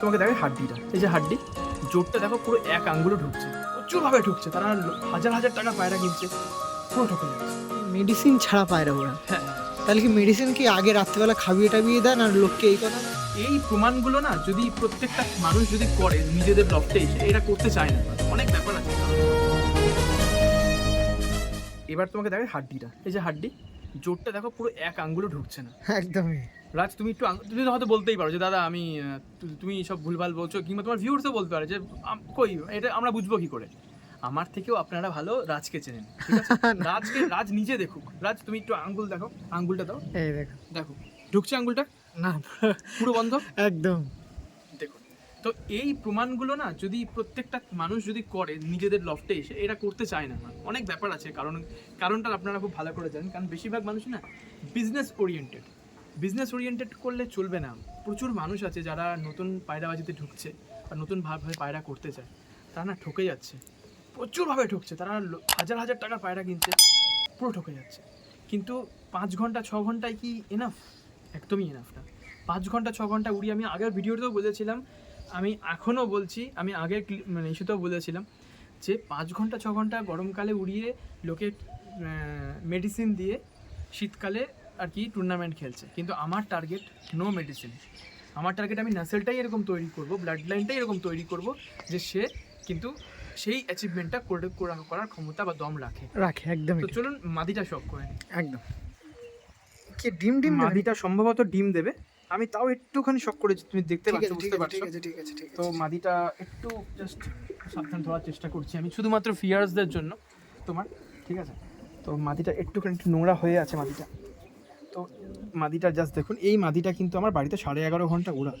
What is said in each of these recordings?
তোমাকে দেখো হাড্ডিটা। এই যে হাড্ডি জোরটা দেখো পুরো এক আঙ্গুলে ঢুকছে। প্রচুরভাবে ঢুকছে তারা হাজার হাজার টাকা পায়রা কিনছে। পুরো ঠকে যাচ্ছে মেডিসিন ছাড়া পায়রা ওরা। হ্যাঁ। তাহলে কি মেডিসিন কি আগে রাত্রিবেলা খাবিয়ে টাবিয়ে দেন আর লোককে এই কথা? এই প্রমাণগুলো না যদি প্রত্যেকটা মানুষ যদি করে নিজেদের লফটে এসে এটা করতে চায় না। অনেক ব্যাপার আছে। এবার তোমাকে দেখো হাড্ডিটা। এই যে হাড্ডি জোরটা দেখো পুরো এক আঙ্গুলে ঢুকছে না। একদমই। রাজ তুমি একটু তুমি তো হয়তো বলতেই পারো যে দাদা আমি তুমি সব ভুলভাল বলছো। কিংবা তোমার ভিউর্সও বলতে পারে যে কই এটা আমরা বুঝব কি করে? আমার থেকেও আপনারা ভালো রাজকে চেনেন রাজকে রাজ নিজে দেখুক। রাজ তুমি একটু আঙ্গুল দেখো আঙ্গুলটা দাও। এই দেখো। দেখো ঢুকছে আঙ্গুলটা? না। পুরো বন্ধ? একদম। দেখুন তো এই প্রমাণগুলো না যদি প্রত্যেকটা মানুষ যদি করে নিজেদের লফটে এসে এটা করতে চায় না। অনেক ব্যাপার আছে কারণ কারণটা আপনারা খুব ভালো করে জানেন কারণ বেশিরভাগ মানুষ না বিজনেস ওরিয়েন্টেড বিজনেস ওরিয়েন্টেড করলে চলবে না। প্রচুর মানুষ আছে যারা নতুন পায়রাবাজিতে ঢুকছে বা নতুন ভাবে পায়রা করতে চায়। তারা না ঠকে যাচ্ছে। প্রচুরভাবে ঠকছে। তারা হাজার হাজার টাকার পায়রা কিনছে, পুরো ঠকে যাচ্ছে। কিন্তু পাঁচ ঘণ্টা, ছ ঘন্টায় কি এনাফ একদমই এনাফ না। পাঁচ ঘণ্টা, ছ ঘণ্টা উড়িয়ে আমি আগের ভিডিওতেও বলেছিলাম, আমি এখনও বলছি, আমি আগের মানে ইস্যুতেও বলেছিলাম যে পাঁচ ঘণ্টা, ছ ঘণ্টা গরমকালে উড়িয়ে লোকে মেডিসিন দিয়ে শীতকালে আর কি টুর্নামেন্ট খেলছে। কিন্তু আমার টার্গেট নো মেডিসিন আমার টার্গেট আমি নাসেলটাই এরকম তৈরি করব ব্লাড লাইনটাই এরকম তৈরি করব যে সে কিন্তু সেই অ্যাচিভমেন্টটা করে করার ক্ষমতা বা দম রাখে। রাখে একদম তো চলুন মাদিটা শখ করে নিই। একদম। কি ডিম ডিম মাদিটা সম্ভবত ডিম দেবে। আমি তাও একটুখানি শখ করেছি তুমি দেখতে পাচ্ছ বুঝতে পারছ? ঠিক আছে ঠিক আছে তো মাদিটা একটু জাস্ট সাবধান ধরার চেষ্টা করছি আমি শুধুমাত্র ফিয়ার্সদের জন্য তোমার ঠিক আছে? তো মাদিটা একটুখানি একটু নোংরা হয়ে আছে মাদিটা। তো মাদিটা জাস্ট দেখুন, এই মাদিটা কিন্তু আমার বাড়িতে সাড়ে এগারো ঘণ্টা ওড়া।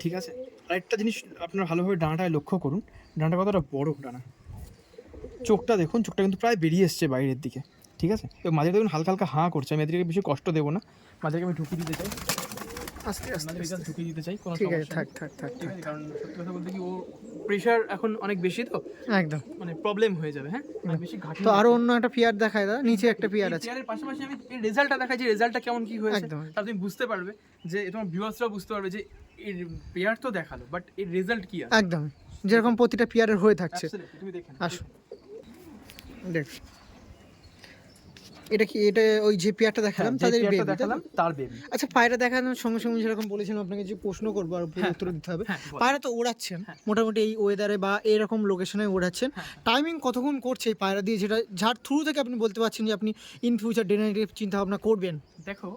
ঠিক আছে? আরেকটা জিনিস আপনার ভালোভাবে ডানাটায় লক্ষ্য করুন, ডানাটা কতটা বড় ডানা। চোখটা দেখুন, চোখটা কিন্তু প্রায় বেরিয়ে এসছে বাইরের দিকে। ঠিক আছে? তো মাদিটা দেখুন হালকা হালকা হাঁ করছে, আমি এদেরকে বেশি কষ্ট দেবো না। মাদিটাকে আমি ঢুকিয়ে দিতে চাই। আস্তে আস্তে আস্তে। দিতে চাই কোনো ঠিক আছে থাক থাক থাক ঠিক আছে কারণ সত্যি কথা বলতে কি ও প্রেশার এখন অনেক বেশি তো একদম। মানে প্রবলেম হয়ে যাবে হ্যাঁ? বেশি ঘাটনি তো আরও অন্য একটা পিয়ার দেখায় দাদা? নিচে একটা পিয়ার আছে। পেয়ারের পাশাপাশি আমি এই রেজাল্টটা দেখাই যে রেজাল্টটা কেমন কি হয়েছে একদম। তাহলে তুমি বুঝতে পারবে যে তোমার ভিউয়ার্সরাও বুঝতে পারবে যে এর পেয়ার তো দেখাল বাট এর রেজাল্ট কি আছে? একদম। যেরকম প্রতিটা পিয়ারের হয়ে থাকছে। তুমি দেখে নাও। আসো দেখ এটা কি এটা ওই যে পেয়ারটা হ্যাঁ, দেখালাম তাদের পেয়ারটা baby, তাই তো? দেখালাম তার বেবি আচ্ছা পায়রা দেখানোর সঙ্গে সঙ্গে যেরকম বলেছিলাম আপনাকে যে প্রশ্ন করব আর পুরো উত্তর দিতে হবে। হ্যাঁ পায়রা তো ওড়াচ্ছেন হ্যাঁ। মোটামুটি এই ওয়েদারে বা এরকম লোকেশনে ওড়াচ্ছেন। হ্যাঁ, টাইমিং কতক্ষণ করছে এই পায়রা দিয়ে যেটা যার থ্রু থেকে আপনি বলতে পারছেন যে আপনি ইন ফিউচার ডেনারেটিভ চিন্তা ভাবনা করবেন? দেখো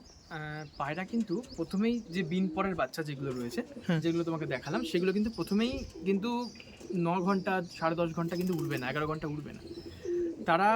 পায়রা কিন্তু প্রথমেই যে বিন পরের বাচ্চা যেগুলো রয়েছে হ্যাঁ। যেগুলো তোমাকে দেখালাম সেগুলো কিন্তু প্রথমেই কিন্তু ন ঘণ্টা সাড়ে দশ ঘণ্টা কিন্তু উঠবে না এগারো ঘণ্টা উঠবে না। তারা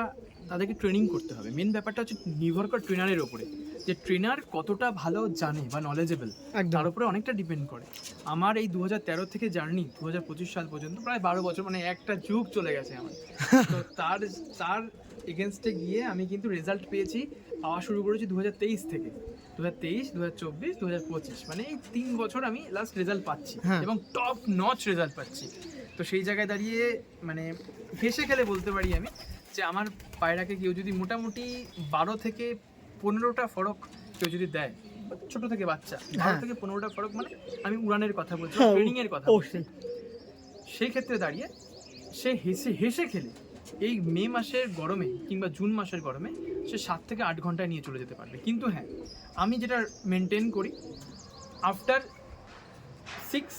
তাদেরকে ট্রেনিং করতে হবে। মেন ব্যাপারটা হচ্ছে নির্ভর করে ট্রেনারের ওপরে। যে ট্রেনার কতটা ভালো জানে বা নলেজেবল তার উপরে অনেকটা ডিপেন্ড করে। আমার এই দু তেরো থেকে জার্নি দু হাজার পঁচিশ সাল পর্যন্ত প্রায় বারো বছর মানে একটা যুগ চলে গেছে আমার। তো তার তার এগেনস্টে গিয়ে আমি কিন্তু রেজাল্ট পেয়েছি পাওয়া শুরু করেছি দু হাজার তেইশ থেকে। দু হাজার তেইশ দু হাজার চব্বিশ দু হাজার পঁচিশ মানে এই তিন বছর আমি লাস্ট রেজাল্ট পাচ্ছি হ্যাঁ। এবং টপ নচ রেজাল্ট পাচ্ছি। তো সেই জায়গায় দাঁড়িয়ে মানে হেসে খেলে বলতে পারি আমি যে আমার পায়রাকে কেউ যদি মোটামুটি বারো থেকে পনেরোটা ফরক কেউ যদি দেয় ছোট থেকে বাচ্চা বারো হ্যাঁ। থেকে পনেরোটা ফরক মানে আমি উড়ানের কথা বলছি হ্যাঁ, ট্রেনিং এর কথা বলছি। সেই। ক্ষেত্রে দাঁড়িয়ে সে হেসে হেসে খেলে। এই মে মাসের গরমে কিংবা জুন মাসের গরমে সে সাত থেকে আট ঘন্টায় নিয়ে চলে যেতে পারবে। কিন্তু হ্যাঁ আমি যেটা মেনটেন করি আফটার সিক্স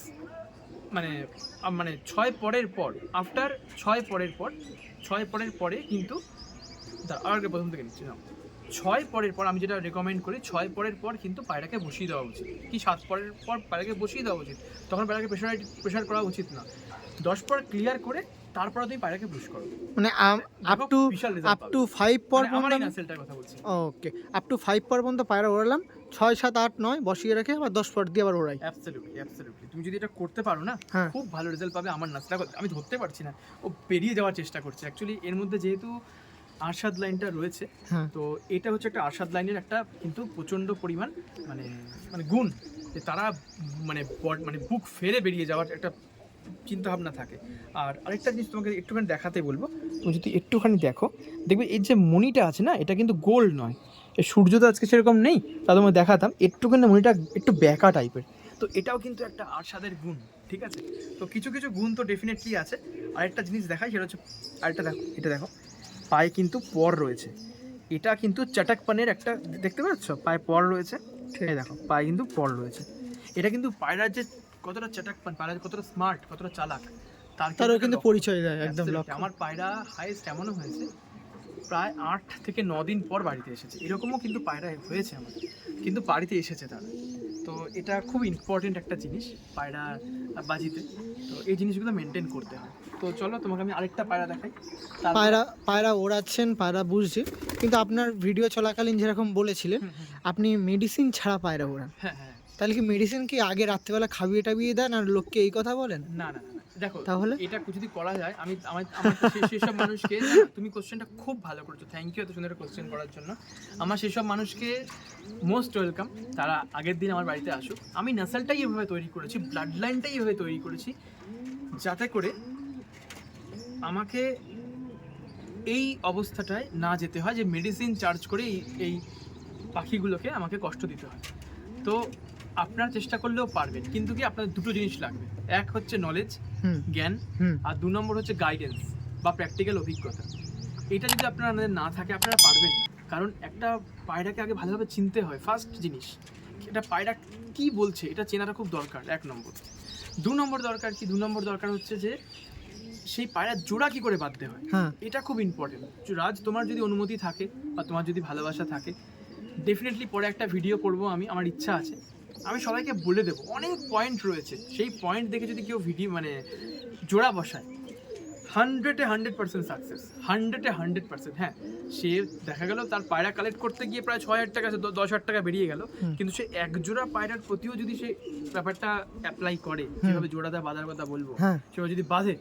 মানে মানে ছয় পরের পর আফটার ছয় পরের পর ছয় পরের পরে কিন্তু আগে প্রথম থেকে নিচ্ছি না ছয় পরের পর আমি যেটা রেকমেন্ড করি ছয় পরের পর কিন্তু পায়রাকে বসিয়ে দেওয়া উচিত। কি সাত পরের পর পায়রাকে বসিয়ে দেওয়া উচিত? তখন পায়রাকে প্রেশার প্রেশার করা উচিত না। দশ পর ক্লিয়ার করে তারপর তুমি পায়রাকে পুশ করো। মানে up to up to five পর আমার কথা বলছি। ওকে আপ টু ফাইভ পর পর্যন্ত পায়রা ওড়ালাম। ছয় সাত আট নয় বসিয়ে রেখে আবার দশ পর দিয়ে আবার ওড়াই। অ্যাবসলিউটলি অ্যাবসলিউটলি তুমি যদি এটা করতে পারো না হ্যাঁ। খুব ভালো রেজাল্ট পাবে আমার নাচটা আমি ধরতে পারছি না ও পেরিয়ে যাওয়ার চেষ্টা করছে। অ্যাকচুয়ালি এর মধ্যে যেহেতু আরশাদ লাইনটা রয়েছে হ্যাঁ। তো এটা হচ্ছে একটা আরশাদ লাইনের একটা কিন্তু প্রচণ্ড পরিমাণ মানে মানে গুণ যে তারা মানে মানে বুক ফেরে বেরিয়ে যাওয়ার একটা চিন্তা ভাবনা থাকে। আর আরেকটা জিনিস তোমাকে একটুখানি দেখাতে বলব তুমি যদি একটুখানি দেখো দেখবে এই যে মণিটা আছে না এটা কিন্তু গোল্ড নয়। সূর্য তো আজকে সেরকম নেই তা তোমায় দেখাতাম একটুখানি মণিটা একটু ব্যাকা টাইপের। তো এটাও কিন্তু একটা আস্বাদের গুণ ঠিক আছে? তো কিছু কিছু গুণ তো ডেফিনেটলি আছে। আরেকটা জিনিস দেখাই সেটা হচ্ছে আরেকটা দেখো এটা দেখো পায়ে কিন্তু পর রয়েছে। এটা কিন্তু চাটাক পানের একটা দেখতে পাচ্ছ? পায়ে পর রয়েছে। এই দেখো পায়ে কিন্তু পর রয়েছে। এটা কিন্তু পায়রার যে কতটা চাটাক পান পায়রা কতটা স্মার্ট কতটা চালাক তার তারও কিন্তু পরিচয় দেয় একদম আমার পায়রা হাইয়েস্ট এমনও হয়েছে প্রায় আট থেকে ন দিন পর বাড়িতে এসেছে। এরকমও কিন্তু পায়রা হয়েছে আমার কিন্তু বাড়িতে এসেছে তারা। তো এটা খুব ইম্পর্টেন্ট একটা জিনিস পায়রা বাজিতে। তো এই জিনিসগুলো মেনটেন করতে হয়। তো চলো তোমাকে আমি আরেকটা পায়রা দেখাই। পায়রা পায়রা ওড়াচ্ছেন পায়রা বুঝছি। কিন্তু আপনার ভিডিও চলাকালীন যেরকম বলেছিলেন আপনি মেডিসিন ছাড়া পায়রা ওড়ান। হ্যাঁ হ্যাঁ। তাহলে কি মেডিসিন কি আগে রাত্রেবেলা খাবিয়ে টাবিয়ে দেন আর লোককে এই কথা বলেন? না, না। দেখো তাহলে? এটা যদি করা যায় আমি আমার সেসব মানুষকে তুমি কোশ্চেনটা খুব ভালো করেছ। থ্যাংক ইউ এত সুন্দর কোশ্চেন করার জন্য। আমার সেসব মানুষকে মোস্ট ওয়েলকাম তারা আগের দিন আমার বাড়িতে আসুক। আমি নাসালটাই এভাবে তৈরি করেছি ব্লাড লাইনটাই এভাবে তৈরি করেছি যাতে করে আমাকে এই অবস্থাটায় না যেতে হয় যে মেডিসিন চার্জ করে এই পাখিগুলোকে আমাকে কষ্ট দিতে হয়। তো আপনারা চেষ্টা করলেও পারবেন কিন্তু কি আপনার দুটো জিনিস লাগবে। এক হচ্ছে নলেজ জ্ঞান আর দু নম্বর হচ্ছে গাইডেন্স বা প্র্যাকটিক্যাল অভিজ্ঞতা। এটা যদি আপনারা না থাকে আপনারা পারবেন না। কারণ একটা পায়রাকে আগে ভালোভাবে চিনতে হয় ফার্স্ট জিনিস। এটা পায়রা কি বলছে এটা চেনাটা খুব দরকার এক নম্বর। দু নম্বর দরকার কি? দু নম্বর দরকার হচ্ছে যে সেই পায়রার জোড়া কি করে বাঁধতে হয়? হ্যাঁ। এটা খুব ইম্পর্টেন্ট রাজ তোমার যদি অনুমতি থাকে বা তোমার যদি ভালোবাসা থাকে ডেফিনেটলি পরে একটা ভিডিও করব আমি আমার ইচ্ছা আছে। আমি সবাইকে বলে দেবো অনেক পয়েন্ট রয়েছে। সেই পয়েন্ট দেখে যদি কেউ ভিডিও মানে জোড়া বসায় হান্ড্রেডে হান্ড্রেড পার্সেন্ট সাকসেস হান্ড্রেডে হান্ড্রেড পার্সেন্ট হ্যাঁ সে দেখা গেল তার পায়রা কালেক্ট করতে গিয়ে প্রায় ছয় হাজার টাকা দশ হাজার টাকা বেরিয়ে গেল। কিন্তু সে এক জোড়া পায়রার প্রতিও যদি সে ব্যাপারটা অ্যাপ্লাই করে যেভাবে জোড়া দেওয়া বাঁধার কথা বলব হ্যাঁ। সেভাবে যদি বাঁধে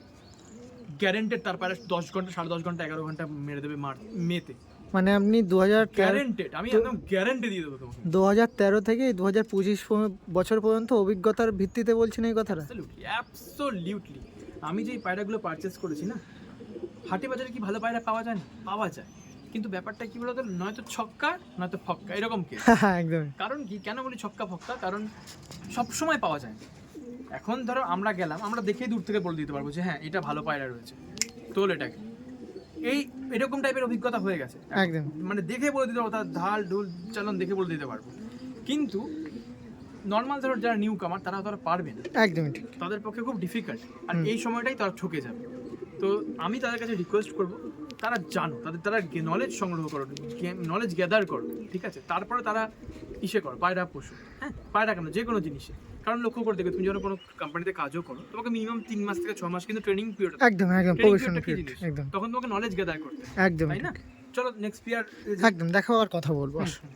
গ্যারেন্টেড তার পায়রা দশ ঘণ্টা সাড়ে দশ ঘণ্টা এগারো ঘণ্টা মেরে দেবে মার মেতে। মানে আপনি দু হাজার গ্যারেন্টেড আমি একদম গ্যারেন্টি দিয়ে দেবো তোমাকে। দু হাজার তেরো থেকে দু হাজার পঁচিশ বছর পর্যন্ত অভিজ্ঞতার ভিত্তিতে বলছেন এই কথাটা? অ্যাবসলিউটলি আমি যে পায়রাগুলো পারচেস করেছি না হাটে বাজারে কি ভালো পায়রা পাওয়া যায়? না পাওয়া যায়। কিন্তু ব্যাপারটা কি বলতো নয়তো ছক্কা নয়তো ফক্কা এরকম কেস। হ্যাঁ একদম। কারণ কি কেন বলি ছক্কা ফক্কা? কারণ সব সময় পাওয়া যায়। এখন ধরো আমরা গেলাম আমরা দেখেই দূর থেকে বলে দিতে পারব যে হ্যাঁ এটা ভালো পায়রা রয়েছে। তোল এটাকে। এই এরকম টাইপের অভিজ্ঞতা হয়ে গেছে। একদম। মানে দেখে বলে দিতে পারব তার ঢাল ঢুল চালন দেখে বলে দিতে পারব। কিন্তু নর্মাল ধরো যারা নিউ কামার তারা তারা পারবে না। একদমই ঠিক। তাদের পক্ষে খুব ডিফিকাল্ট আর এই সময়টাই তারা ঠকে যাবে। তো আমি তাদের কাছে রিকোয়েস্ট করব তারা জানো তাদের তারা নলেজ সংগ্রহ করো নলেজ গ্যাদার করো ঠিক আছে? তারপরে তারা ইসে করো পায়রা পশু হ্যাঁ? পায়রা কেন? যে কোনো জিনিসে। কারণ লক্ষ্য করে দেখবে তুমি যখন কোনো কোম্পানিতে কাজও করো তোমাকে মিনিমাম তিন মাস থেকে ছ মাস কিন্তু ট্রেনিং পিরিয়ড একদম একদম প্রফেশনাল জিনিস? একদম। তখন তোমাকে নলেজ গ্যাদার করতে হয়, একদম তাই না? চলো নেক্সট পিয়ার একদম দেখো আর কথা বলব আসুন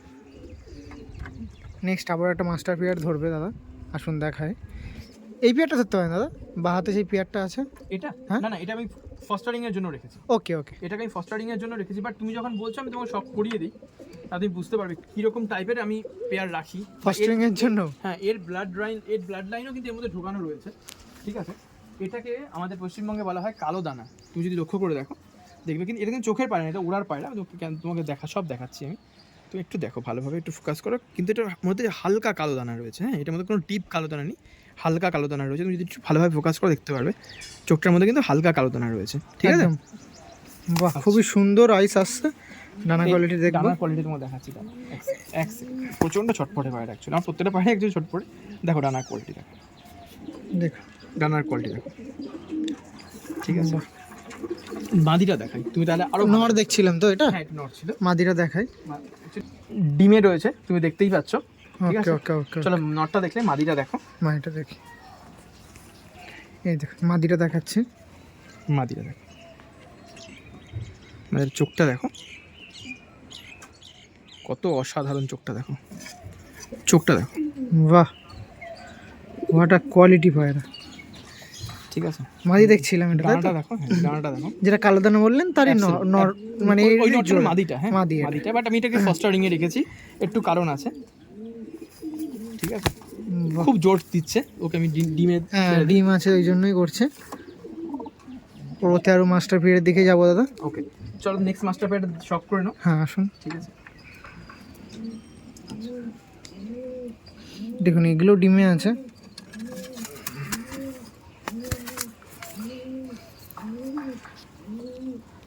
নেক্সট আবার একটা মাস্টার পিয়ার ধরবে দাদা। আসুন দেখায় এই পিয়ারটা ধরতে পারেন দাদা। বা হাতে সেই পিয়ারটা আছে। এটা? হ্যাঁ? না না এটা আমি ফস্টারিং এর জন্য রেখেছি। ওকে ওকে এটাকে আমি ফস্টারিং এর জন্য রেখেছি বাট তুমি যখন বলছো আমি তোমাকে সব করিয়ে দিই তাহলে তুমি বুঝতে পারবে কীরকম টাইপের আমি পেয়ার রাখি। বা এর- জন্য? হ্যাঁ এর ব্লাড লাইন এর ব্লাড লাইনও কিন্তু এর মধ্যে ঢোকানো রয়েছে ঠিক আছে? এটাকে আমাদের পশ্চিমবঙ্গে বলা হয় কালো দানা। তুমি যদি লক্ষ্য করে দেখো দেখবে কিন্তু এটা কিন্তু চোখের পায়রা না, এটা উড়ার পায়রা তোমাকে দেখা সব দেখাচ্ছি আমি। তুমি একটু দেখো ভালোভাবে একটু ফোকাস করো। কিন্তু এটার মধ্যে হালকা কালো দানা রয়েছে হ্যাঁ এটার মধ্যে কোনো ডিপ কালো দানা নেই হালকা কালো দানা রয়েছে। তুমি যদি একটু ভালোভাবে ফোকাস করে দেখতে পারবে চোখটার মধ্যে কিন্তু হালকা কালো দানা রয়েছে। ঠিক আছে? বাহ খুবই সুন্দর আইস আসছে। নানা কোয়ালিটি দেখব। ডানার কোয়ালিটি তোমাকে দেখাচ্ছি। প্রচণ্ড ছটপটে পায়রা অ্যাকচুয়ালি আমার প্রত্যেকটা পায়রা একটু ছটপটে। দেখো ডানার কোয়ালিটি দেখো। দেখো ডানার কোয়ালিটি দেখো ঠিক আছে? মাদিটা দেখাই। তুমি তাহলে আরও নর দেখছিলাম তো এটা? হ্যাঁ নড় ছিল। মাদিরা দেখাই। ডিমে রয়েছে তুমি দেখতেই পাচ্ছ। ঠিক ওকে আছে? ওকে ওকে চলো নটটা দেখলে মাদিটা দেখো। মাদিটা দেখি। এই দেখো মাদিটা দেখাচ্ছে। মাদিটা দেখো। আমাদের চোখটা দেখো। কত অসাধারণ চোখটা দেখো। চোখটা দেখো। বাহ ওয়াটা কোয়ালিটি পায়রা ঠিক আছে। মাদি দেখছিলাম এটা ডানাটা দেখো হ্যাঁ ডানাটা দেখো। যেটা কালো দানা বললেন তারই নর মানে ওই- নটটা মাদিটা হ্যাঁ মাদি মাদিটা বাট আমি এটাকে ফস্টারিং এ রেখেছি একটু কারণ আছে। ঠিক আছে? খুব জোর দিচ্ছে ওকে আমি ডিমে হ্যাঁ ডিম আছে ওই জন্যই করছে। ওতে আরও মাস্টার পিরিয়ডের দিকে যাব দাদা। ওকে চলো নেক্সট মাস্টার প্যাড শক করে নাও। হ্যাঁ আসুন। ঠিক আছে। দেখুন এগুলো ডিমে আছে।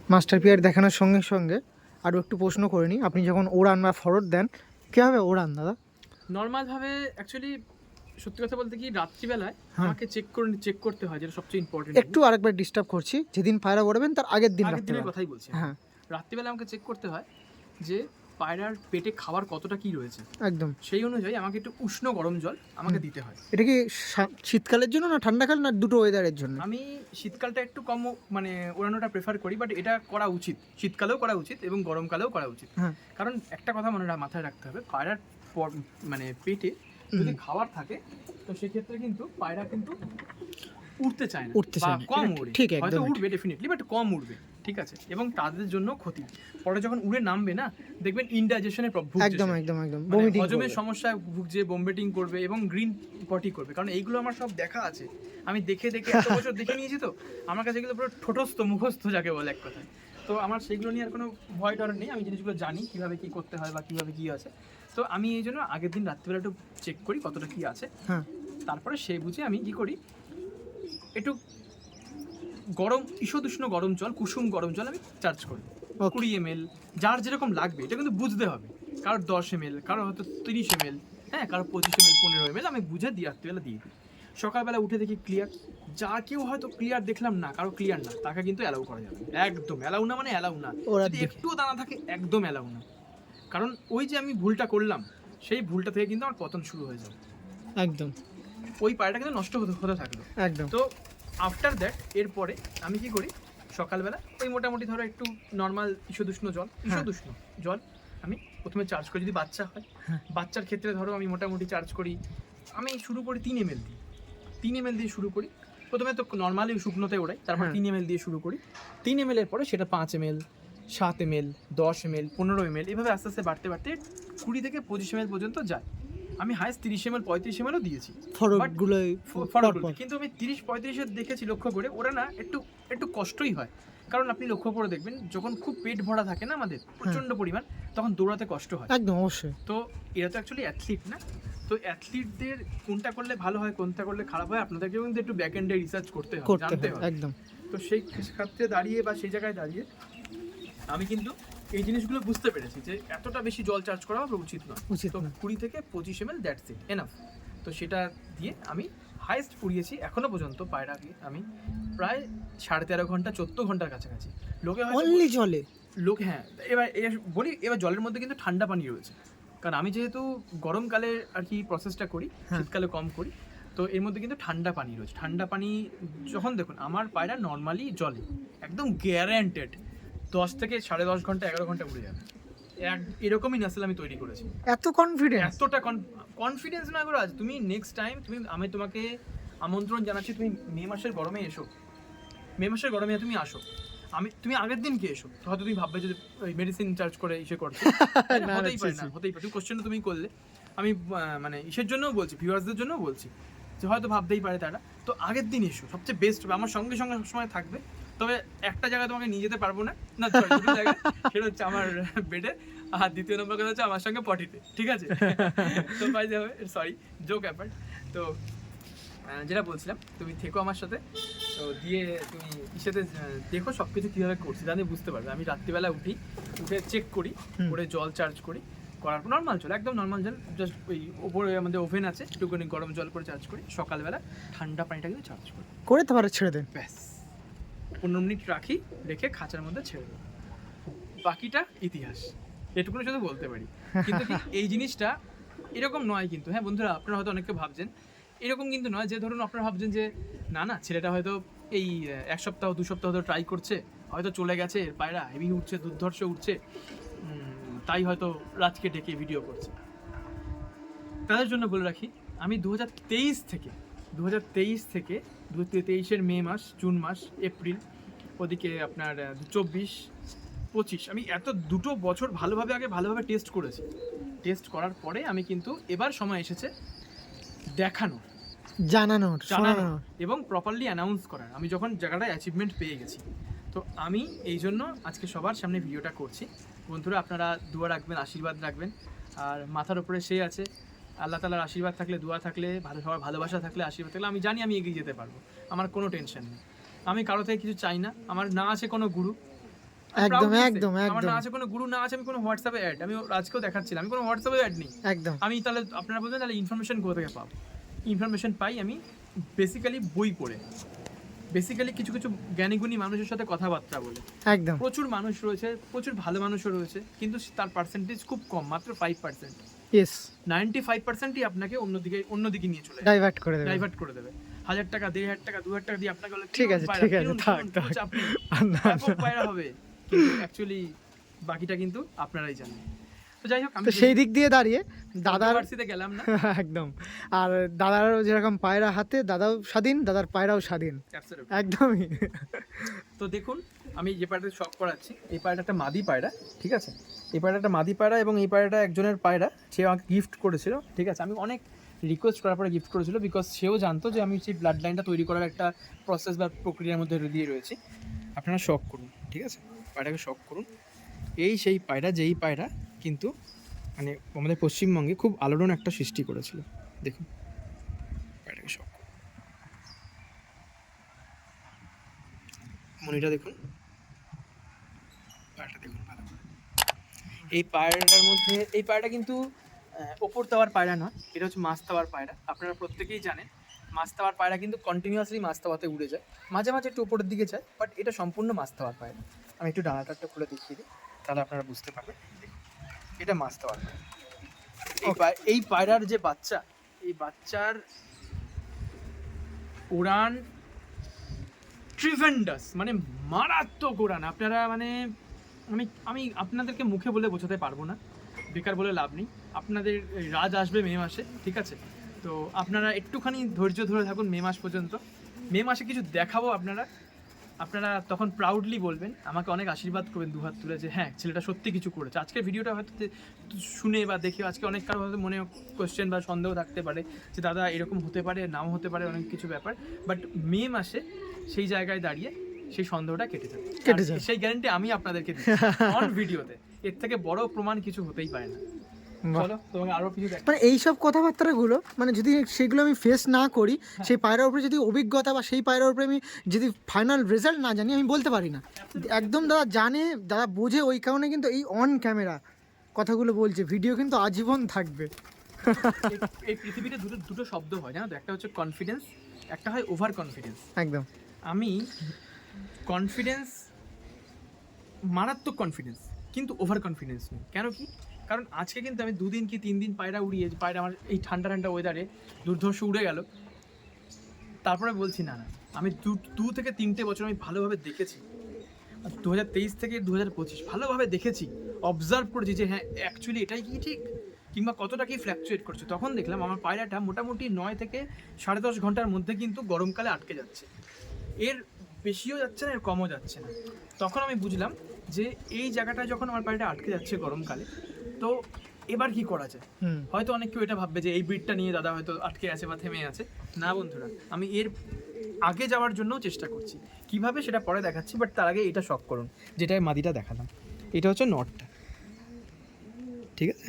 মাস্টার পিয়ার দেখানোর সঙ্গে সঙ্গে আরও একটু প্রশ্ন করে নিই। আপনি যখন ওড়ান বা ফরওয়ার্ড দেন কীভাবে ওড়ান দাদা? নর্মালভাবে অ্যাকচুয়ালি সত্যি কথা বলতে কি রাত্রিবেলায় হ্যাঁ। আমাকে চেক করে চেক করতে হয় যেটা সবচেয়ে ইম্পর্টেন্ট একটু আরেকবার ডিস্টার্ব করছি। যেদিন পায়রা ওড়াবেন তার আগের দিন আগের দিনের কথাই বলছি হ্যাঁ। রাত্রিবেলা আমাকে চেক করতে হয় যে পায়রার পেটে খাবার কতটা কি রয়েছে? একদম। সেই অনুযায়ী আমাকে একটু উষ্ণ গরম জল আমাকে দিতে হয়। এটা কি শীতকালের জন্য না ঠান্ডাকাল না দুটো ওয়েদারের জন্য? আমি শীতকালটা একটু কম মানে ওড়ানোটা প্রেফার করি বাট এটা করা উচিত। শীতকালেও করা উচিত এবং গরমকালেও করা উচিত। হ্যাঁ। কারণ একটা কথা মনে মাথায় রাখতে হবে পায়রার মানে পেটে যদি খাবার থাকে তো সেক্ষেত্রে কিন্তু পায়রা কিন্তু উঠতে চায় না উঠতে চায় না। কম উড়ে ঠিক, হয়তো উঠবে ডেফিনেটলি বাট কম উঠবে ঠিক আছে? এবং তাদের জন্য ক্ষতি। পরে যখন উড়ে নামবে না দেখবেন ইনডাইজেশনের একদম একদম একদম। মানে হজমের সমস্যায় ভুগছে বোমবেটিং করবে এবং গ্রিন পটি করবে। কারণ এইগুলো আমার সব দেখা আছে। আমি দেখে দেখে এত বছর দেখে নিয়েছি তো। আমার কাছে এগুলো পুরো ঠোঁটস্থ মুখস্থ যাকে বলে এক কথায়। তো আমার সেগুলো নিয়ে আর কোনো ভয় ডর নেই। আমি জিনিসগুলো জানি কীভাবে কি করতে হয় বা কীভাবে কি আছে। তো আমি এই জন্য আগের দিন রাত্রিবেলা একটু চেক করি কতটা কি আছে। হ্যাঁ। তারপরে সেই বুঝে আমি কি করি একটু গরম ঈষদুষ্ণ গরম জল কুসুম গরম জল আমি চার্জ করি. কুড়ি এম এল যার যেরকম লাগবে এটা কিন্তু বুঝতে হবে। কারোর দশ এম এল কারোর হয়তো তিরিশ এম এল হ্যাঁ কারোর পঁচিশ এম এল পনেরো এম এল আমি বুঝে দিয়ে রাত্রিবেলা দিয়ে দিই। সকালবেলা উঠে দেখি ক্লিয়ার যা কেউ হয়তো ক্লিয়ার দেখলাম না কারও ক্লিয়ার না তাকে কিন্তু অ্যালাউ করা যাবে একদম অ্যালাউ না মানে অ্যালাউ না। যদি একটুও দানা থাকে একদম অ্যালাউ না। কারণ ওই যে আমি ভুলটা করলাম সেই ভুলটা থেকে কিন্তু আমার পতন শুরু হয়ে যাবে। একদম। ওই পায়রাটা কিন্তু নষ্ট হতে হতে থাকল। একদম। তো আফটার দ্যাট এরপরে আমি কি করি? সকালবেলা ওই মোটামুটি ধরো একটু নর্মাল ঈষদুষ্ণ জল ঈষদুষ্ণ জল আমি প্রথমে চার্জ করি যদি বাচ্চা হয়। হ্যাঁ। বাচ্চার ক্ষেত্রে ধরো আমি মোটামুটি চার্জ করি আমি শুরু করি তিন এম দিয়ে। তিন এম দিয়ে শুরু করি। প্রথমে তো নর্মালি শুকনোতে ওড়াই তারপর হ্যাঁ। তিন এম দিয়ে শুরু করি। তিন এম এর পরে সেটা পাঁচ এম এল সাত এম এল দশ এম এল পনেরো এম এল এভাবে আস্তে আস্তে বাড়তে বাড়তে কুড়ি থেকে পঁচিশ এম এল পর্যন্ত যায়। আমি হাইস্ট তিরিশ এম এল পঁয়ত্রিশ এম এলও দিয়েছি। ফরওয়ার্ড কিন্তু আমি তিরিশ পঁয়ত্রিশের দেখেছি লক্ষ্য করে ওরা না একটু একটু কষ্টই হয়। কারণ আপনি লক্ষ্য করে দেখবেন যখন খুব পেট ভরা থাকে না আমাদের প্রচণ্ড পরিমাণ তখন দৌড়াতে কষ্ট হয়। একদম অবশ্যই। তো এরা তো অ্যাকচুয়ালি অ্যাথলিট না। তো অ্যাথলিটদের কোনটা করলে ভালো হয় কোনটা করলে খারাপ হয় আপনাদেরকেও কিন্তু একটু ব্যাক এন্ডে রিসার্চ করতে হবে জানতে হবে। একদম। তো সেই ক্ষেত্রে দাঁড়িয়ে বা সেই জায়গায় দাঁড়িয়ে আমি কিন্তু এই জিনিসগুলো বুঝতে পেরেছি যে এতটা বেশি জল চার্জ করা আমার উচিত নয়। উচিত তো কুড়ি থেকে পঁচিশ M L that's it enough তো সেটা দিয়ে আমি হাইস্ট পুড়িয়েছি এখনও পর্যন্ত পায়রাকে আমি প্রায় সাড়ে তেরো ঘণ্টা চোদ্দ ঘণ্টার কাছাকাছি। লোকে অনলি জলে? লোক হ্যাঁ এবার এবার বলি এবার জলের মধ্যে কিন্তু ঠান্ডা পানি রয়েছে। কারণ আমি যেহেতু গরমকালে আর কি প্রসেসটা করি হ্যাঁ। শীতকালে কম করি তো এর মধ্যে কিন্তু ঠান্ডা পানি রয়েছে। ঠান্ডা পানি যখন দেখুন আমার পায়রা নর্মালি জলে একদম গ্যারান্টেড দশ থেকে সাড়ে দশ ঘণ্টা এগারো ঘণ্টা উড়ে যাবে। এরকমই নাসেল আমি তৈরি করেছি। এত কনফিডেন্স এতটা কনফিডেন্স না করো আজ তুমি নেক্সট টাইম তুমি আমি তোমাকে আমন্ত্রণ জানাচ্ছি তুমি মে মাসের গরমে এসো। মে মাসের গরমে তুমি আসো। আমি তুমি আগের দিন কে এসো। হয়তো তুমি ভাববে যে ওই মেডিসিন চার্জ করে ইসে করছ। হতেই পারে না হতেই পারে। তুমি কোশ্চেনটা তুমি করলে। আমি মানে ইসের জন্যও বলছি ভিউয়ার্সদের জন্যও বলছি। যে হয়তো ভাবতেই পারে তারা। তো আগের দিন এসো সবচেয়ে বেস্ট হবে। আমার সঙ্গে সঙ্গে সবসময় থাকবে। তবে একটা জায়গায় তোমাকে নিয়ে যেতে পারব না। না জায়গায়। সেটা হচ্ছে আমার বেডে আর দ্বিতীয় নম্বর কথা হচ্ছে আমার সঙ্গে পটিতে ঠিক আছে? তো পাই যাবে সরি জোক অ্যাপার্ট তো যেটা বলছিলাম তুমি থেকো আমার সাথে। তো দিয়ে তুমি ইসেতে দেখো সব কিছু কীভাবে করছি তাহলে বুঝতে পারবে। আমি রাত্রিবেলা উঠি উঠে চেক করি। করে জল চার্জ করি করার পর নর্মাল জল একদম নর্মাল জল জাস্ট ওই ওপরে আমাদের ওভেন আছে একটুখানি গরম জল করে চার্জ করি সকালবেলা ঠান্ডা পানিটা কিন্তু চার্জ করি। করে তারপরে ছেড়ে দেন ব্যাস। পনেরো মিনিট রাখি রেখে খাঁচার মধ্যে ছেড়ে দেবো। বাকিটা ইতিহাস। এটুকুনি শুধু বলতে পারি। কিন্তু এই জিনিসটা এরকম নয় কিন্তু। হ্যাঁ বন্ধুরা আপনারা হয়তো অনেকে ভাবছেন। এরকম কিন্তু নয় যে ধরুন আপনারা ভাবছেন যে না না ছেলেটা হয়তো এই এক সপ্তাহ দু সপ্তাহ হয়তো ট্রাই করছে। হয়তো চলে গেছে এর পায়রা হেভি উঠছে দুর্ধর্ষ উঠছে। তাই হয়তো রাজকে ডেকে ভিডিও করছে। তাদের জন্য বলে রাখি আমি দু হাজার তেইশ থেকে দু হাজার তেইশ থেকে দু তেইশের মে মাস জুন মাস এপ্রিল ওদিকে আপনার চব্বিশ পঁচিশ। আমি এত দুটো বছর ভালোভাবে আগে ভালোভাবে টেস্ট করেছি। টেস্ট করার পরে আমি কিন্তু এবার সময় এসেছে দেখানোর। জানানোর জানানো এবং প্রপারলি অ্যানাউন্স করার। আমি যখন জায়গাটায় অ্যাচিভমেন্ট পেয়ে গেছি তো আমি এই জন্য আজকে সবার সামনে ভিডিওটা করছি। বন্ধুরা আপনারা দোয়া রাখবেন আশীর্বাদ রাখবেন। আর মাথার উপরে সে আছে। আল্লাহ তালার আশীর্বাদ থাকলে দোয়া থাকলে ভালো সবার ভালোবাসা থাকলে আশীর্বাদ থাকলে আমি জানি আমি এগিয়ে যেতে পারব। আমার কোনো টেনশন নেই। আমি কারও থেকে কিছু চাই না। আমার না আছে কোনো গুরু। একদম, একদম, আমার। না আছে কোনো গুরু না আছে আমি কোনো হোয়াটসঅ্যাপে অ্যাড আমি আজকেও দেখাচ্ছিলাম। আমি কোনো হোয়াটসঅ্যাপে অ্যাড নেই। একদম। আমি তাহলে আপনারা বলবেন তাহলে ইনফরমেশন কোথা থেকে পাবো? ইনফরমেশন পাই আমি বেসিক্যালি বই পড়ে। বেসিক্যালি কিছু কিছু জ্ঞানীগুণী মানুষের সাথে কথাবার্তা বলে। একদম। প্রচুর মানুষ রয়েছে প্রচুর ভালো মানুষও রয়েছে কিন্তু তার পার্সেন্টেজ খুব কম মাত্র five percent yes ninety five পার্সেন্টই আপনাকে অন্যদিকে অন্যদিকে নিয়ে চলে ডাইভার্ট করে দেবে। ডাইভার্ট করে দেবে। হাজার টাকা দেড় হাজার টাকা দু হাজার টাকা দিয়ে আপনাকে বলে, ঠিক আছে, পায়রা, ঠিক আছে, থাক, থাক। পায়রা হবে। কিন্তু অ্যাকচুয়ালি বাকিটা কিন্তু আপনারাই জানেন। তো যাই হোক আমি সেই দিক দিয়ে দাঁড়িয়ে দাদার গেলাম না। একদম। আর দাদারও যেরকম পায়রা হাতে দাদাও স্বাধীন দাদার পায়রাও স্বাধীন. একদমই। তো দেখুন আমি যে পায়রাটা শখ করাচ্ছি এই পায়রাটা একটা মাদি পায়রা ঠিক আছে? এই পায়রাটা একটা মাদি পায়রা এবং এই পায়রাটা একজনের পায়রা সে আমাকে গিফট করেছিল ঠিক আছে? আমি অনেক রিকোয়েস্ট করার পরে গিফট করেছিল বিকজ সেও জানতো যে আমি সেই ব্লাড লাইনটা তৈরি করার একটা প্রসেস বা প্রক্রিয়ার মধ্যে দিয়ে রয়েছি। আপনারা শখ করুন, ঠিক আছে? পায়রাকে শখ করুন। এই সেই পায়রা, যেই পায়রা কিন্তু মানে আমাদের পশ্চিমবঙ্গে খুব আলোড়ন একটা সৃষ্টি করেছিল। দেখুন, পায়রাকে শখ। মনিটা দেখুন। পায়রাটা দেখুন এই পায়রাটার মধ্যে, এই পায়রাটা কিন্তু ওপর তাওয়ার পায়রা নয় এটা হচ্ছে মাছ তাওয়ার পায়রা। আপনারা প্রত্যেকেই জানেন মাছ তাওয়ার পায়রা কিন্তু কন্টিনিউয়াসলি মাছ তাওয়াতে উড়ে যায়। মাঝে মাঝে একটু উপরের দিকে যায় বাট এটা সম্পূর্ণ মাছ তাওয়ার পায়রা। আমি একটু ডানাটা একটা খুলে দেখিয়ে দিই তাহলে আপনারা বুঝতে পারবেন। এটা মাছ তাওয়ার পায়রা। এই পায়- এই পায়রার যে বাচ্চা এই বাচ্চার উড়ান ট্রিভেন্ডাস মানে মারাত্মক উড়ান। আপনারা মানে আমি আমি আপনাদেরকে মুখে বলে বোঝাতে পারব না বেকার বলে লাভ নেই। আপনাদের রাজ আসবে মে মাসে ঠিক আছে? তো আপনারা একটুখানি ধৈর্য ধরে থাকুন মে মাস পর্যন্ত। মে মাসে কিছু দেখাবো আপনারা। আপনারা তখন প্রাউডলি বলবেন আমাকে অনেক আশীর্বাদ করবেন দুহাত তুলে যে হ্যাঁ ছেলেটা সত্যি কিছু করেছে। আজকের ভিডিওটা হয়তো শুনে বা দেখে আজকে অনেক কারও হয়তো মনে কোয়েশ্চেন বা সন্দেহ থাকতে পারে যে দাদা এরকম হতে পারে নাও হতে পারে অনেক কিছু ব্যাপার। বাট মে মাসে সেই জায়গায় দাঁড়িয়ে সেই সন্দেহটা কেটে যাবে। কেটে যাবে। সেই গ্যারান্টি আমি আপনাদেরকে অন ভিডিওতে এর থেকে বড় প্রমাণ কিছু হতেই পারে না। মানে এইসব কথাবার্তাগুলো মানে যদি সেগুলো আমি ফেস না করি সেই পায়রার উপরে যদি অভিজ্ঞতা বা সেই পায়রার উপরে আমি যদি ফাইনাল রেজাল্ট না জানি আমি বলতে পারি না। একদম দাদা জানে দাদা বোঝে ওই কারণে কিন্তু এই অন ক্যামেরা কথাগুলো বলছে। ভিডিও কিন্তু আজীবন থাকবে। এই- এই পৃথিবীতে দুটো দুটো শব্দ হয় জানো তো? একটা হচ্ছে কনফিডেন্স একটা হয় ওভার কনফিডেন্স একদম। আমি কনফিডেন্স মারাত্মক কনফিডেন্স কিন্তু ওভার কনফিডেন্স নেই। কেন কি? কারণ আজকে কিন্তু আমি দুদিন কি তিন দিন পায়রা উড়িয়ে, পায়রা আমার এই ঠান্ডা ঠান্ডা ওয়েদারে দুর্ধর্ষ উড়ে গেল। তারপরে বলছি, না না, আমি দু দু থেকে তিনটে বছর আমি ভালোভাবে দেখেছি। দু হাজার তেইশ থেকে দু হাজার পঁচিশ ভালোভাবে দেখেছি অবজার্ভ করেছি যে হ্যাঁ অ্যাকচুয়ালি এটাই কি ঠিক? কিংবা কতটা কি ফ্ল্যাকচুয়েট করছে? তখন দেখলাম আমার পায়রাটা মোটামুটি নয় থেকে সাড়ে দশ ঘণ্টার মধ্যে কিন্তু গরমকালে আটকে যাচ্ছে। এর বেশিও যাচ্ছে না, এর কমও যাচ্ছে না। তখন আমি বুঝলাম যে, এই জায়গাটা যখন আমার পায়রাটা আটকে যাচ্ছে গরমকালে তো এবার কি করা যায়? হয়তো অনেক কেউ এটা ভাববে যে এই ব্রিডটা নিয়ে দাদা হয়তো আটকে আছে বা থেমে আছে। না বন্ধুরা আমি এর আগে যাওয়ার জন্যও চেষ্টা করছি। কীভাবে সেটা পরে দেখাচ্ছি বাট তার আগে এটা শখ করুন। যেটা মাদিটা দেখালাম এটা হচ্ছে নটটা ঠিক আছে?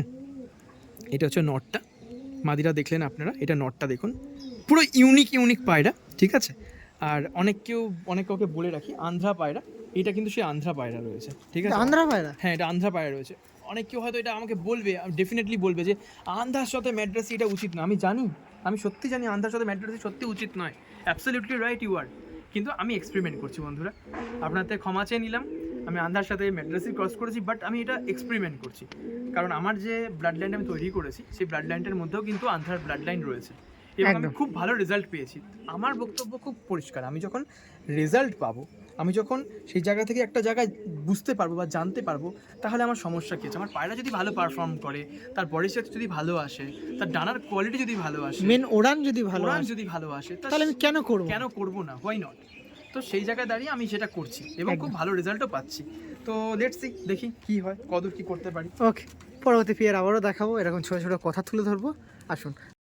এটা হচ্ছে নটটা মাদিরা দেখলেন আপনারা এটা নটটা দেখুন। পুরো ইউনিক ইউনিক পায়রা ঠিক আছে? আর অনেক কেউ অনেক কাউকে বলে রাখি আন্ধ্রা পায়রা। এটা কিন্তু সেই আন্ধ্রা পায়রা রয়েছে ঠিক আছে? আন্ধ্রা পায়রা? হ্যাঁ এটা আন্ধ্রা পায়রা রয়েছে। অনেক কেউ হয়তো এটা আমাকে বলবে ডেফিনেটলি বলবে যে আন্ধার সাথে ম্যাড্রাসি এটা উচিত না। আমি জানি আমি সত্যি জানি আন্ধার সাথে ম্যাড্রাসি সত্যি উচিত নয়। অ্যাবসলিউটলি রাইট ইউ আর কিন্তু আমি এক্সপেরিমেন্ট করছি বন্ধুরা। আপনাদের ক্ষমা চেয়ে নিলাম। আমি আন্ধার সাথে ম্যাড্রাসি ক্রস করেছি বাট আমি এটা এক্সপেরিমেন্ট করছি। কারণ আমার যে ব্লাড লাইন আমি তৈরি করেছি সেই ব্লাড লাইনটার মধ্যেও কিন্তু আন্ধার ব্লাড লাইন রয়েছে। এবং আমি খুব ভালো রেজাল্ট পেয়েছি। আমার বক্তব্য খুব পরিষ্কার। আমি যখন রেজাল্ট পাবো আমি যখন সেই জায়গা থেকে একটা জায়গায় বুঝতে পারব বা জানতে পারব তাহলে আমার সমস্যা কী আছে? আমার পায়রা যদি ভালো পারফর্ম করে তার বডি সেট যদি ভালো আসে তার ডানার কোয়ালিটি যদি ভালো আসে মেন ওড়ান যদি ভালো ওরান যদি ভালো আসে তাহলে আমি কেন করব? কেন করব না? হোয়াই নট তো সেই জায়গায় দাঁড়িয়ে আমি সেটা করছি এবং খুব ভালো রেজাল্টও পাচ্ছি। তো লেটস সি দেখি কি হয় কদর কি করতে পারি। ওকে পরবর্তী পিয়ার আবারও দেখাবো এরকম ছোটো ছোটো কথা তুলে ধরবো। আসুন।